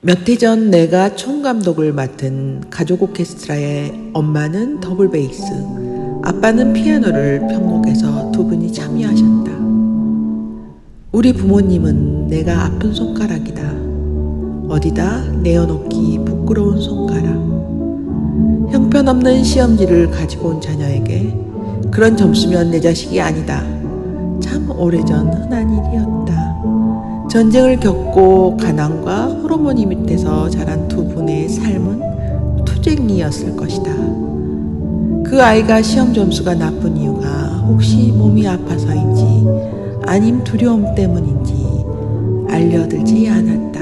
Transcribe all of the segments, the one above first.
몇 해 전 내가 총감독을 맡은 가족 오케스트라의 엄마는 더블 베이스, 아빠는 피아노를 편곡해서 두 분이 참여하셨다. 우리 부모님은 내가 아픈 손가락이다. 어디다 내어놓기 부끄러운 손가락. 형편없는 시험지를 가지고 온 자녀에게 그런 점수면 내 자식이 아니다. 참 오래전 흔한 일이었다. 전쟁을 겪고 가난과 호르몬이 밑에서 자란 두 분의 삶은 투쟁이었을 것이다. 그 아이가 시험 점수가 나쁜 이유가 혹시 몸이 아파서인지 아님 두려움 때문인지 알려들지 않았다.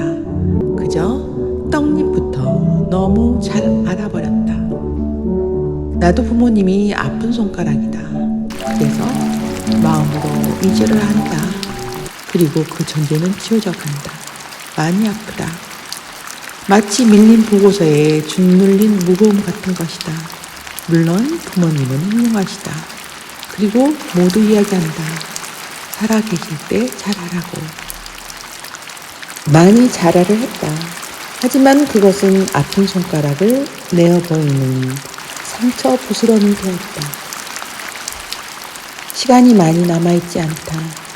그저 떡잎부터 너무 잘 알아버렸다. 나도 부모님이 아픈 손가락이다. 그래서 마음으로 위로를 한다. 그리고 그 존재는 지워져 간다. 많이 아프다. 마치 밀린 보고서에 줄 눌린 무거움 같은 것이다. 물론 부모님은 훌륭하시다. 그리고 모두 이야기한다. 살아계실 때 잘하라고. 많이 잘하려 했다. 하지만 그것은 아픈 손가락을 내어 보이는 상처 부스럼이 되었다. 시간이 많이 남아있지 않다.